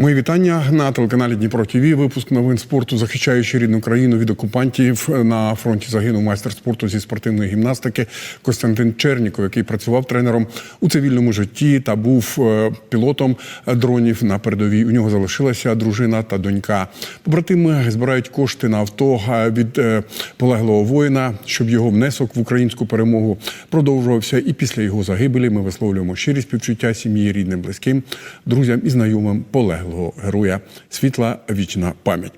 Мої вітання на телеканалі Дніпро ТВ. Випуск новин спорту, захищаючи рідну країну від окупантів. На фронті загинув майстер спорту зі спортивної гімнастики Костянтин Черніков, який працював тренером у цивільному житті та був е, пілотом дронів на передовій. У нього залишилася дружина та донька. Побратими збирають кошти на авто е, від е, полеглого воїна, щоб його внесок в українську перемогу продовжувався. І після його загибелі ми висловлюємо щирі співчуття сім'ї, рідним, близьким, друзям і знайомим полеглого героя. Світла вічна пам'ять.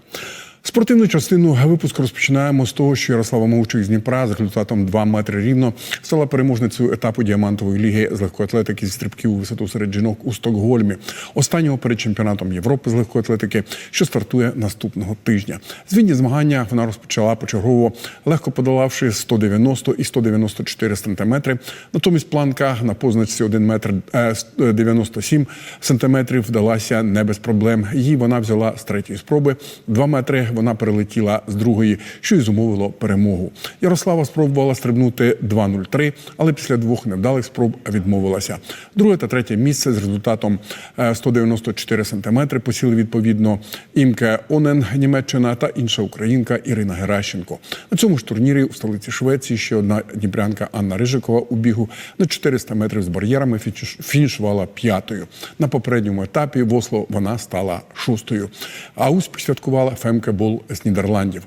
Спортивну частину випуску розпочинаємо з того, що Ярослава Мовчик з Дніпра з результатом 2 метри рівно стала переможницею етапу діамантової ліги з легкоатлетики зі стрибків у висоту серед жінок у Стокгольмі, останнього перед чемпіонатом Європи з легкоатлетики, що стартує наступного тижня. Звільні змагання вона розпочала почергово, легко подолавши 190 і 194 сантиметри. Натомість планка на позначці 1 метр е, 97 сантиметрів вдалася не без проблем. Її вона взяла з третьої спроби. 2 метри вона перелетіла з другої, що й зумовило перемогу. Ярослава спробувала стрибнути 2.03, але після двох невдалих спроб відмовилася. Друге та третє місце з результатом е, 194 сантиметри посіли відповідно Імке Онен, Німеччина та інша українка Ірина Геращенко. На цьому ж турнірі у столиці Швеції ще одна дніпрянка Анна Рижикова у бігу на 400 метрів з бар'єрами фінішувала п'ятою. На попередньому етапі в Осло вона стала шостою. А успіх святкувала Фемке Бол з Нідерландів.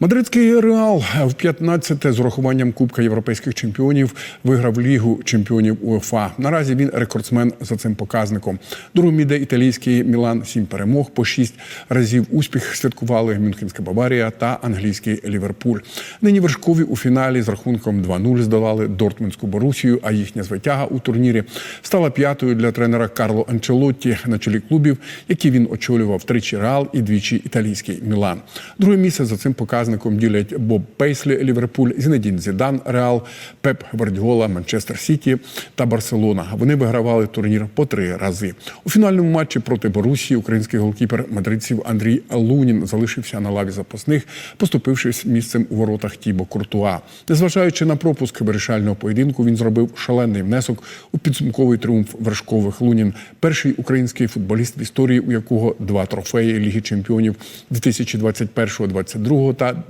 Мадридський Реал в 15 з урахуванням Кубка європейських чемпіонів виграв Лігу чемпіонів УЄФА. Наразі він рекордсмен за цим показником. Другим іде італійський Мілан сім перемог по шість разів успіх святкували Мюнхенська Баварія та англійський Ліверпуль. Нині вершкові у фіналі з рахунком 2-0 здолали Дортмундську Борусію, а їхня звитяга у турнірі стала п'ятою для тренера Карло Анчелотті на чолі клубів, які він очолював тричі Реал і двічі італійський Мілан. Друге місце за цим показником ділять Боб Пейслі Ліверпуль, Зінедін Зідан Реал, Пеп Гвардіола, Манчестер Сіті та Барселона. Вони вигравали турнір по три рази. У фінальному матчі проти Борусії український голкіпер мадридців Андрій Лунін залишився на лаві запасних, поступившись місцем у воротах Тібо Куртуа. Незважаючи на пропуск вирішального поєдинку, він зробив шалений внесок у підсумковий тріумф вершкових Лунін. Перший український футболіст в історії, у якого два трофеї Ліги Чемпіонів 2021-2022 та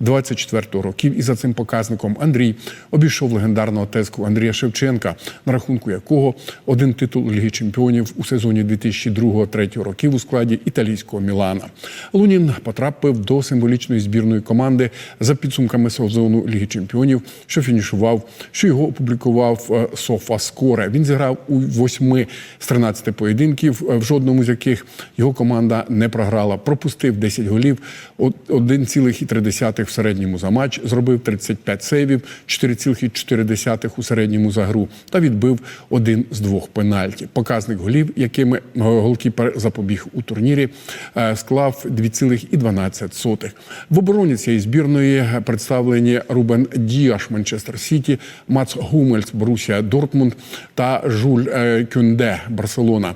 2023-2024 років. І за цим показником Андрій обійшов легендарного тезку Андрія Шевченка, на рахунку якого один титул Ліги Чемпіонів у сезоні 2002-2003 років у складі італійського Мілана. Лунін потрапив до символічної збірної команди за підсумками сезону Ліги Чемпіонів, що фінішував, що його опублікував е, Софа Скоре. Він зіграв у восьми з 13 поєдинків, е, в жодному з яких його команда не програла. Пропустив 10 голів, от- 1,3 в середньому за матч, зробив 35 сейвів, 4,4 у середньому за гру та відбив один з двох пенальті. Показник голів, якими е, голкіпер запобіг у турнірі, е, склав 2,12. В обороні цієї збірної представлені Рубен Діаш Манчестер Сіті, Мац Гумельс Борусія Дортмунд та Жуль е, Кюнде Барселона.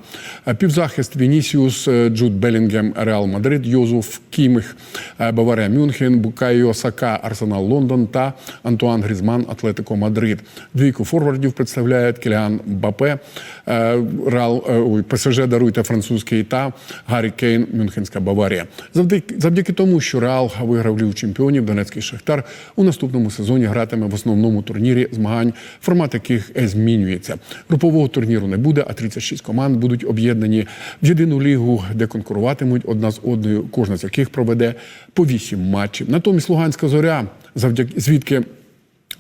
Півзахист Вінісіус, Джуд Белінгем Реал Мадрид, Йозуф Кіміх е, Баварія Мюнхен, Букайо Сака Арсенал Лондон та Антуан Грізман Атлетико Мадрид. Двійку форвардів представляють Кіліан Бапе, е, Реал е, ПСЖ даруйте французький та Гаррі Кейн Мюнхенська Баварія. Завдяки, завдяки тому, що Реал виграв Лігу чемпіонів, Донецький Шахтар у наступному сезоні гратиме в основному турнірі змагань, формат яких змінюється. Групового турніру не буде, а 36 команд будуть об'єднані в єдину лігу, де конкуруватимуть одна з одною, кожна з яких проведе по вісім матчів. Натомість Луганська зоря, завдяки звідки.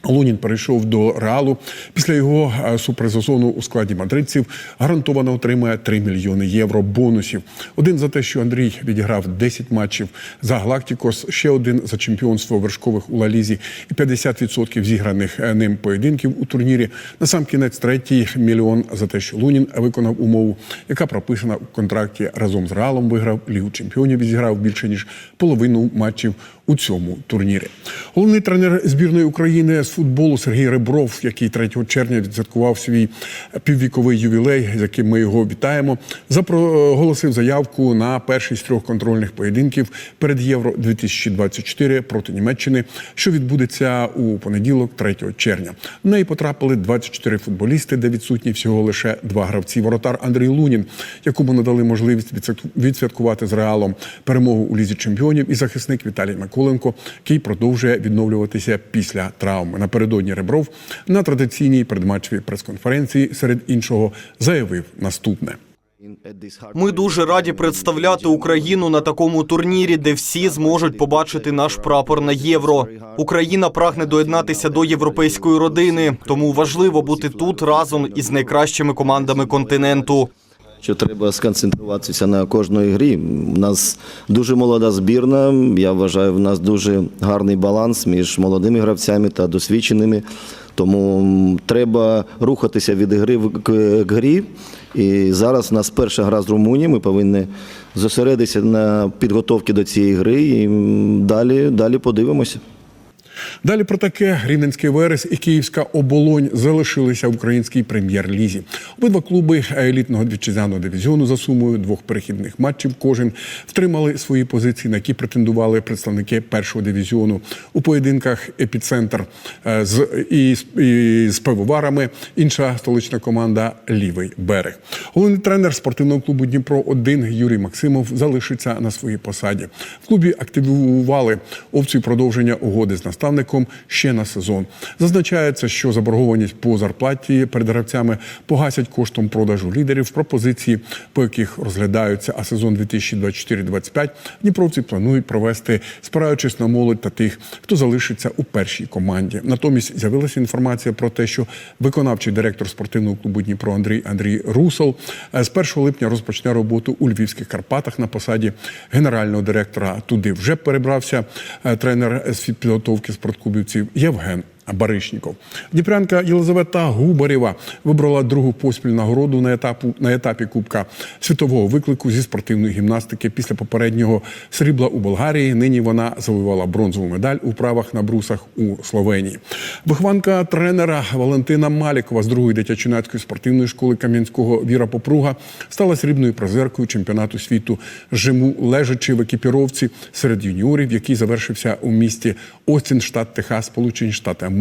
Лунін перейшов до Реалу. Після його е, суперсезону у складі мадридців гарантовано отримає 3 мільйони євро бонусів. Один за те, що Андрій відіграв 10 матчів за Галактикос, ще один за чемпіонство вершкових у Лалізі і 50% зіграних е, ним поєдинків у турнірі. На сам кінець третій мільйон за те, що Лунін виконав умову, яка прописана у контракті разом з Реалом. Виграв Лігу чемпіонів і зіграв більше ніж половину матчів у цьому турнірі. Головний тренер збірної України з футболу Сергій Ребров, який 3 червня відсвяткував свій піввіковий ювілей, з яким ми його вітаємо, запроголосив заявку на перший з трьох контрольних поєдинків перед Євро 2024 проти Німеччини, що відбудеться у понеділок, 3 червня. В неї потрапили 24 футболісти, де відсутні всього лише два гравці. Воротар Андрій Лунін, якому надали можливість відсвятку- відсвяткувати з реалом перемогу у лізі чемпіонів, і захисник Віталій Миколенко, який продовжує відновлюватися після травми. Напередодні Ребров на традиційній передматчевій прес-конференції серед іншого заявив наступне. Ми дуже раді представляти Україну на такому турнірі, де всі зможуть побачити наш прапор на євро. Україна прагне доєднатися до європейської родини, тому важливо бути тут разом із найкращими командами континенту. Що треба сконцентруватися на кожної грі. У нас дуже молода збірна. Я вважаю, в нас дуже гарний баланс між молодими гравцями та досвідченими. Тому треба рухатися від гри к, грі. І зараз у нас перша гра з Румунією. Ми повинні зосередитися на підготовці до цієї гри і далі, далі подивимося. Далі про таке Рівненський Верес і Київська оболонь залишилися в українській прем'єр-лізі. Обидва клуби елітного вітчизняного дивізіону за сумою двох перехідних матчів кожен втримали свої позиції, на які претендували представники першого дивізіону у поєдинках епіцентр е, з і, і з пивоварами. Інша столична команда Лівий берег. Головний тренер спортивного клубу Дніпро 1 Юрій Максимов залишиться на своїй посаді. В клубі активували опцію продовження угоди з наставником ще на сезон. Зазначається, що заборгованість по зарплаті перед гравцями погасять коштом продажу лідерів пропозиції, по яких розглядаються. А сезон 2024-2025 дніпровці планують провести, спираючись на молодь та тих, хто залишиться у першій команді. Натомість з'явилася інформація про те, що виконавчий директор спортивного клубу Дніпро Андрій Андрій Русол е, з 1 липня розпочне роботу у Львівських Карпатах на посаді генерального директора. Туди вже перебрався е, тренер з підготовки спортклубівців Євген. Баришніков. Дніпрянка Єлизавета Губарєва вибрала другу поспіль нагороду на етапу на етапі Кубка світового виклику зі спортивної гімнастики. Після попереднього срібла у Болгарії. Нині вона завоювала бронзову медаль у правах на брусах у Словенії. Вихованка тренера Валентина Малікова з другої дитячо-юнацької спортивної школи Кам'янського Віра Попруга стала срібною призеркою чемпіонату світу жиму лежачи в екіпіровці серед юніорів, який завершився у місті Остін, штат Техас, Сполучені Штати Америки.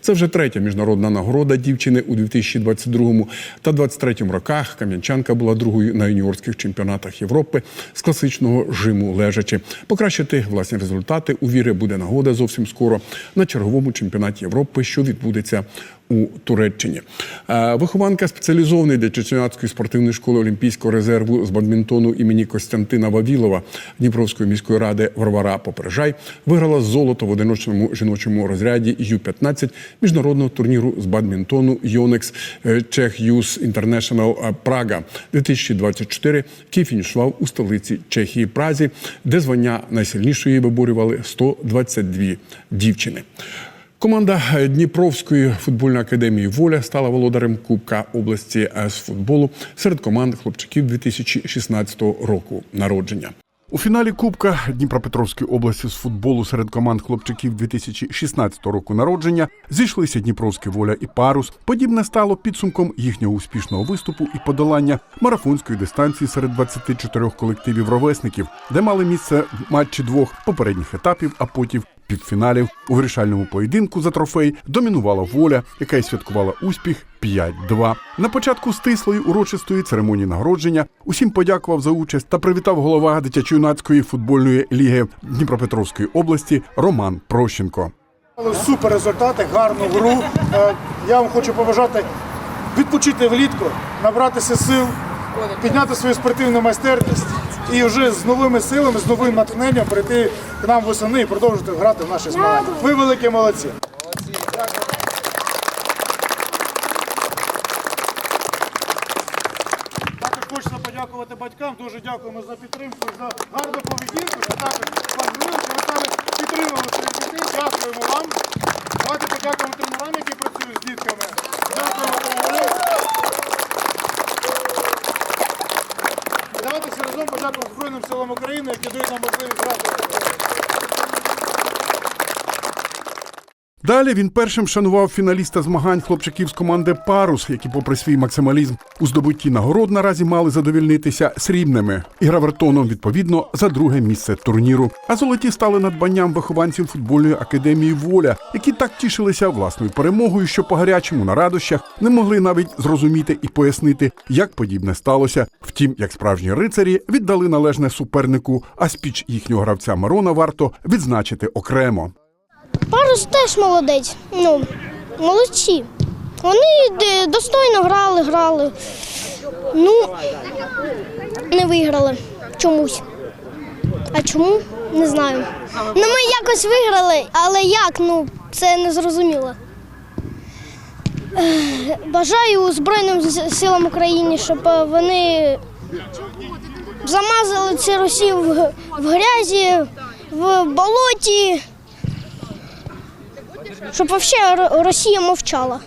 Це вже третя міжнародна нагорода дівчини у 2022 та 2023 роках. Кам'янчанка була другою на юніорських чемпіонатах Європи з класичного жиму лежачи. Покращити власні результати у віри буде нагода зовсім скоро на черговому чемпіонаті Європи, що відбудеться у Туреччині. Е, Вихованка спеціалізованої дитячо-юнацької спортивної школи Олімпійського резерву з бадмінтону імені Костянтина Вавілова Дніпровської міської ради Варвара Попережай виграла золото в одиночному жіночому розряді Ю-15 міжнародного турніру з бадмінтону Йонекс Чех Юс Інтернешнл Прага 2024, який фінішував у столиці Чехії Празі, де звання найсильнішої виборювали 122 дівчини. Команда Дніпровської футбольної академії Воля стала володарем Кубка області з футболу серед команд хлопчиків 2016 року народження. У фіналі Кубка Дніпропетровської області з футболу серед команд хлопчиків 2016 року народження зійшлися Дніпровська воля і парус. Подібне стало підсумком їхнього успішного виступу і подолання марафонської дистанції серед 24 колективів ровесників, де мали місце матчі двох попередніх етапів, а потім півфіналів. У вирішальному поєдинку за трофей домінувала воля, яка й святкувала успіх 5-2. На початку стислої урочистої церемонії нагородження усім подякував за участь та привітав голова дитячо-юнацької футбольної ліги Дніпропетровської області Роман Прощенко. Супер результати, гарну гру. Е, Я вам хочу побажати відпочити влітку, набратися сил, підняти свою спортивну майстерність і вже з новими силами, з новим натхненням прийти к нам восени і продовжити грати в наші змагання. Ви великі молодці. Також хочеться подякувати батькам. Дуже дякуємо за підтримку, за гарну поведінку. Що також важливо, що ви саме підтримували своїх дітей. Дякуємо вам. Давайте подякуємо тренерам, які працюють з дітками. Дякуємо тренерам. І Давайте всі разом подякуємо Збройним силам України, які дають нам можливість грати. в футбол. Далі він першим шанував фіналіста змагань хлопчаків з команди Парус, які, попри свій максималізм у здобутті нагород, наразі мали задовільнитися срібними і гравертоном відповідно за друге місце турніру. А золоті стали надбанням вихованців футбольної академії Воля, які так тішилися власною перемогою, що по гарячому на радощах не могли навіть зрозуміти і пояснити, як подібне сталося. Втім, як справжні рицарі віддали належне супернику, а спіч їхнього гравця Марона варто відзначити окремо. Парус теж молодець. Ну, молодці. Вони достойно грали, грали. Ну, не виграли чомусь. А чому? Не знаю. Ну, ми якось виграли, але як? Ну, це не зрозуміло. Бажаю Збройним силам України, щоб е, вони замазали ці Росію в грязі, в болоті щоб взагалі Росія мовчала.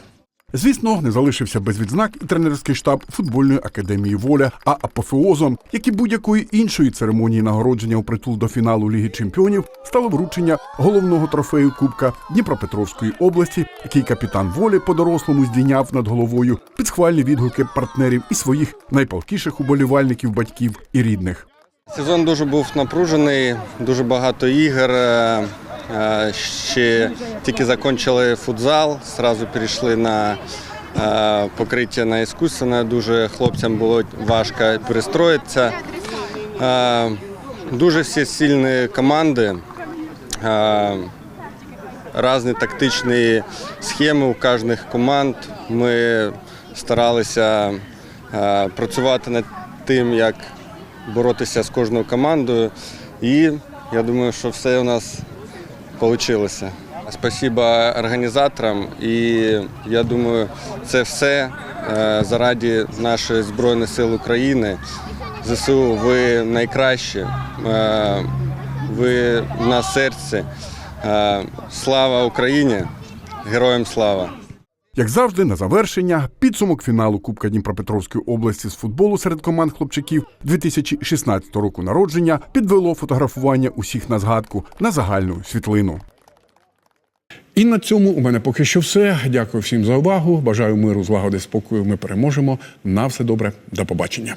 Звісно, не залишився без відзнак і тренерський штаб футбольної академії Воля, а апофеозом, як і будь-якої іншої церемонії нагородження у притул до фіналу Ліги Чемпіонів, стало вручення головного трофею Кубка Дніпропетровської області, який капітан волі по-дорослому здійняв над головою під схвальні відгуки партнерів і своїх найпалкіших уболівальників, батьків і рідних. Сезон дуже був напружений, дуже багато ігор. Ще тільки закінчили футзал, одразу перейшли на покриття на іскусственне. Дуже хлопцям було важко перестроїтися. Дуже всі сильні команди. Різні тактичні схеми у кожних команд. Ми старалися працювати над тим, як боротися з кожною командою. І я думаю, що все у нас вийшло. Спасибо організаторам. І я думаю, це все е, заради нашої Збройних сил України. ЗСУ, ви найкращі, е, ви на серці. Е, Слава Україні! Героям слава! Як завжди, на завершення підсумок фіналу Кубка Дніпропетровської області з футболу серед команд хлопчаків 2016 року народження підвело фотографування усіх на згадку на загальну світлину. І на цьому у мене поки що все. Дякую всім за увагу. Бажаю миру, злагоди, спокою. Ми переможемо. На все добре. До побачення.